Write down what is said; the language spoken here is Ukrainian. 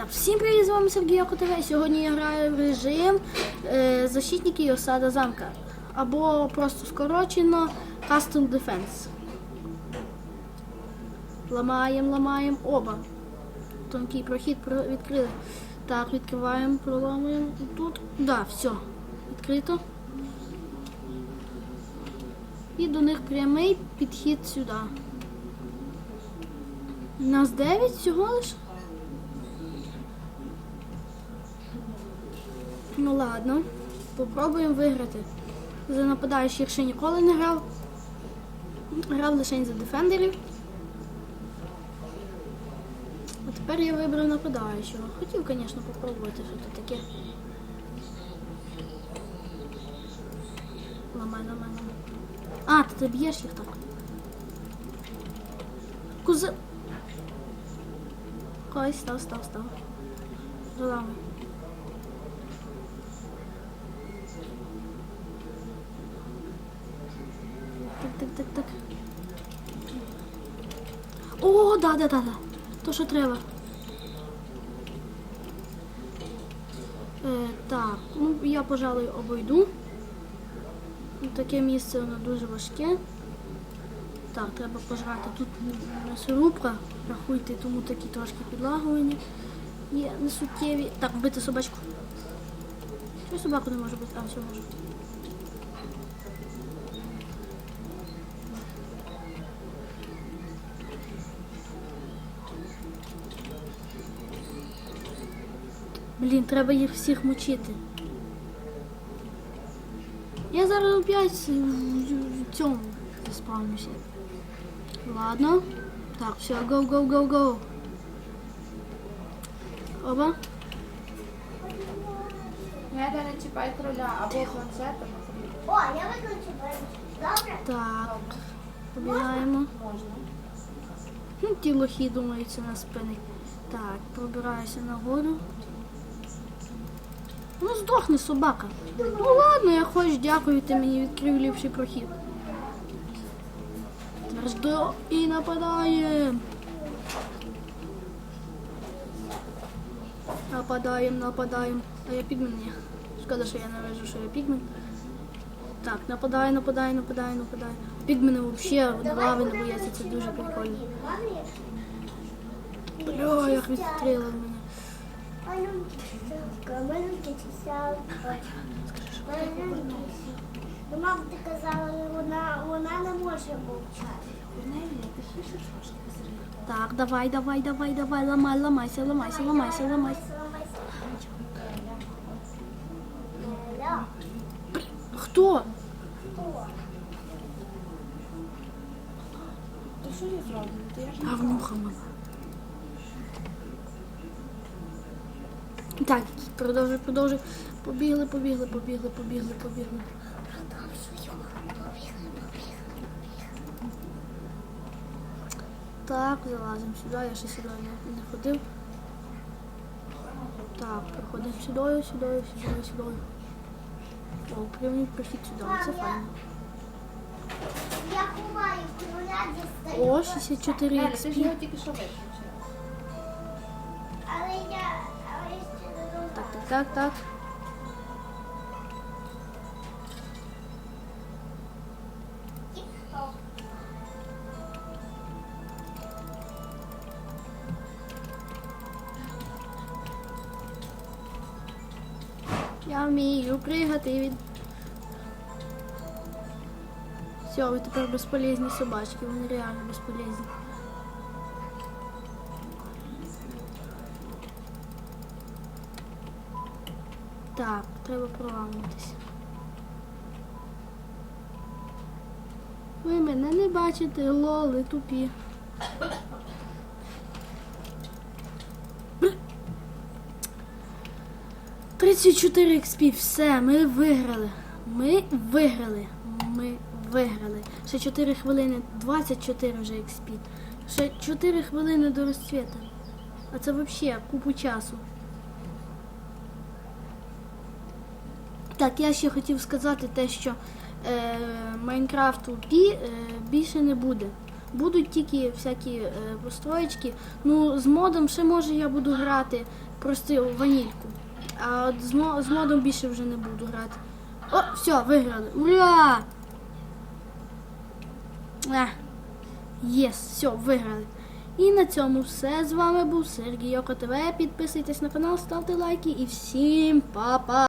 Так, всім привіт, з вами Сергій КТВ. Сьогодні я граю в режим е, защитники і осада замка. Або просто скорочено Custom Defense. Ламаємо, ламаємо оба. Тонкий прохід відкрили. Так, відкриваємо, проламуємо. Тут. Да, все. Відкрито. І до них прямий підхід сюди. У нас 9 всього лиш. Ну ладно, попробуємо виграти. За нападаючих ще ніколи не грав. Грав лише за дефендерів. А тепер я вибрав нападаючого. Хотів, звісно, попробувати, що тут таке. Ламай, ламай, ламай. А, ти, б'єш їх так. Кузи. Ой, став, став, став. Заламай. Так, так, так. О, да, да, да, да. То, що треба. Е, так, ну я, пожалуй, обойду. Таке місце воно дуже важке. Так, треба пожрати. Тут м'ясорубка, рахуйте, тому такі трошки підлагування. Є несуттєві. Так, вбити собачку. Чого собаку не може бути? А, все може. Блін, треба їх всіх мучити. Я зараз опять в в цьому заспавнюся. Ладно. Так, все, go, go, go, go. Оба. Неда не чіпай кроля або планшетом. О, я виключу. Добре? Так. Побігаємо. Можна. Ну, ті лохи думаються на спини. Так, пробираюся нагору. Ну, здохни, собака. Ну ладно, я хоч дякую, ти мені відкрив ліпший прохід. Твердо і нападаємо. Нападаємо, нападаємо. А я пігмен ні. Шкода, що я не вижу, що я пігмен. Так, нападаю, нападаю, нападаю, нападаю. Пігмени взагалі не бояться, це дуже прикольно. Бля, як відстрілили мене. Маленький часовка, маленький часовка. Маленький. Ну, мама, ти казала, вона, она не може мовчати. Так, давай, давай, давай, давай, ломай, ломайся, ломайся, ломайся, ломайся. Кто? Ти що не. Так, продовжуй, продовжуй. Побігли, побігли, побігли, побігли, побігли. Так, залазимо сюди, я ще сюди не, не ходив. Так, проходимо сюди, сюди, сюди, сюди. О, прямий прохід сюди, це файно. Я ховаю кроля дістаю. О, 64 ти ж XP. Так, так. Я вмію пригати від. Все, ви тепер безполезні собачки, вони реально безполезні. Так, треба проламуватися. Ви мене не бачите, лоли тупі. Тридцять чотири XP, все, ми виграли. Ми виграли. Ми виграли. Ще 4 хвилини, 24 вже XP. Ще 4 хвилини до розцвіта. А це взагалі купу часу. Так, я ще хотів сказати те, що е, Майнкрафту Пі е, більше не буде. Будуть тільки всякі е, построєчки. Ну, з модом ще може я буду грати просту ванільку. А от з, з модом більше вже не буду грати. О, все, виграли. Ура! А, єс, все, виграли. І на цьому все. З вами був Сергій Йоко ТВ. Підписуйтесь на канал, ставте лайки і всім па-па!